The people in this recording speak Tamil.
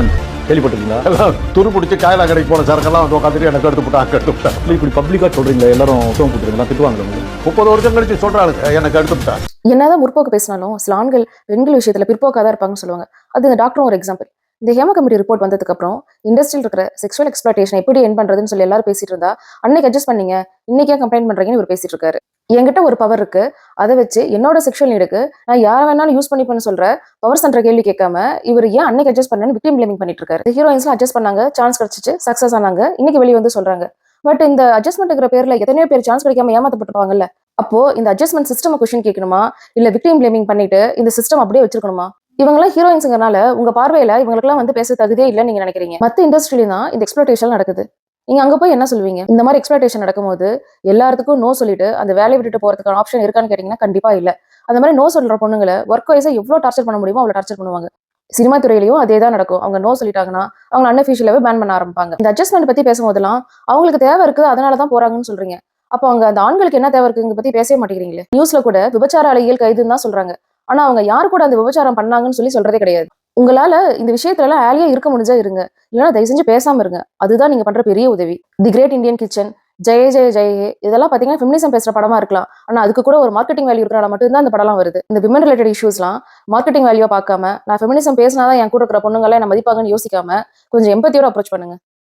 அட்ஜஸ்ட்மெண்ட் கேள்விப்பட்டிருக்கீங்களா? துரு பிடிச்சி காயலா கடைக்கு போன சரக்கெல்லாம் வந்து உட்காந்துட்டு எனக்கு எடுத்து விட்டா எடுத்து விட்டா. இல்லை இப்படி பப்ளிக்காக சொல்றீங்களா? எல்லாரும் சோம் கொடுத்துருங்களா திட்டுவாங்க முப்பது வருஷம் கழிச்சு சொல்றாங்க எனக்கு எடுத்து விட்டா. என்னதான் முற்போக்கு பேசினாலும் சில ஆண்கள் பெண்கள் விஷயத்துல பிற்போக்காக தான் இருப்பாங்கன்னு சொல்லுவாங்க. அது இந்த டாக்டரும் ஒரு எக்ஸாம்பிள் இந்த ஹேம கமிட்டி ரிப்போர்ட் வந்ததுக்கு அப்புறம் இண்டஸ்ட்ரியில் இருக்கிற செக்ஷுவல் எக்ஸ்பிளேஷன் எப்படி என் பண்றதுன்னு சொல்லி எல்லாரும் பேசிட்டு இருந்தா அன்னைக்கு அட்ஜஸ்ட் பண்ணீங்க இன்னைக்கே கம்ப்ளைண்ட் பண்றீங்கன்னு இவர் பேசிட்டு இருக்காரு. என்கிட்ட ஒரு பவர் இருக்கு அதை வச்சு என்னோட செக்ஷுவல் நீடுக்கு நான் யாரை வேணாலும் யூஸ் பண்ணிப்பேன்னு சொல்ற பவர் சென்ற கேள்வி கேட்காம இவர் ஏன் அன்னைக்கு அட்ஜஸ்ட் பண்ணு விக்டிம் பிளேமிங் பண்ணிட்டு இருக்காரு. ஹீரோயின்ஸ்லாம் அட்ஜஸ்ட் பண்ணாங்க சான்ஸ் கிடைச்சிச்சு சக்சஸ் ஆனாங்க இன்னைக்கு வெளியே வந்து சொல்றாங்க. பட் இந்த அட்ஜஸ்ட்மெண்ட்டுங்கிற பேர்ல எத்தனையோ பேர் சான்ஸ் கிடைக்காம ஏமாத்தப்பட்டுருப்பாங்கல்ல அப்போ இந்த அட்ஜஸ்ட்மெண்ட் சிஸ்டம் கொஸ்டின் கேட்கணுமா? இல்ல விக்டிம் பிளேமிங் பண்ணிட்டு இந்த சிஸ்டம் அப்படியே வச்சிருக்கணுமா? இவங்கெல்லாம் ஹீரோயின்ஸுங்கனால உங்க பார்வையில இவங்களுக்குலாம் வந்து பேச தகுதியே இல்லைன்னு நீங்க நினைக்கிறீங்க. மத்த இண்டஸ்ட்ரியிலும் தான் இந்த எக்ஸ்பிளேஷன் நடக்குது. நீங்க அங்க போய் என்ன சொல்லுவீங்க இந்த மாதிரி எக்ஸ்பிளேஷன் நடக்கும்போது எல்லாத்துக்கும் நோ சொல்லிட்டு அந்த வேலையை விட்டுட்டு போறதுக்கான ஆப்ஷன் இருக்கான்னு கேட்டீங்கன்னா கண்டிப்பா இல்ல. அந்த மாதிரி நோ சொல்ற பொண்ணுங்களை ஒர்க் வைஸா எவ்வளவு டார்ச்சர் பண்ண முடியுமோ அவ்வளவு டார்ச்சர் பண்ணுவாங்க. சினிமா துறையிலையும் அதே தான் நடக்கும். அவங்க நோ சொல்லிட்டாங்கன்னா அவங்க அன்அஃபிஷியலாவே பேன் பண்ண ஆரம்பிப்பாங்க. இந்த அட்ஜஸ்ட்மெண்ட் பத்தி பேசும்போதெல்லாம் அவங்களுக்கு தேவை இருக்குது அதனால தான் போறாங்கன்னு சொல்றீங்க. அப்போ அவங்க அந்த ஆண்களுக்கு என்ன தேவை இருக்குங்க பத்தி பேசவே மாட்டேங்கிறீங்களே. நியூஸ்ல கூட விபச்சார அலைகள் கைதுன்னு தான் சொல்றாங்க. ஆனா அவங்க யாரு கூட அந்த விபச்சாரம் பண்ணாங்கன்னு சொல்லி சொல்றதே கிடையாது. உங்களால இந்த விஷயத்துல எல்லாம் ஆலியா இருக்க முடிஞ்சா இருங்க. இல்லைன்னா தயவு செஞ்சு பேசாம இருங்க. அதுதான் நீங்க பண்ற பெரிய உதவி. தி great Indian kitchen Jaya Jaya Jaya இதெல்லாம் பாத்தீங்கன்னா ஃபெமினிசம் பேசுற படமா இருக்கலாம். ஆனா அதுக்கு கூட ஒரு மார்க்கெட்டிங் வேல்யூ இருக்கிறனால மட்டும்தான் அந்த படம்லாம் வருது. இந்த விமன் ரிலேட்டட் இஷ்யூஸ்லாம் மார்க்கெட்டிங் வேல்யூ பார்க்காம நான் ஃபெமினிசம் பேசினாதான் என் கூட இருக்கிற பொண்ணுங்களை என்ன மதிப்பாங்கன்னு யோசிக்காம கொஞ்சம் எம்பத்தியோட அப்ரோச் பண்ணுங்க.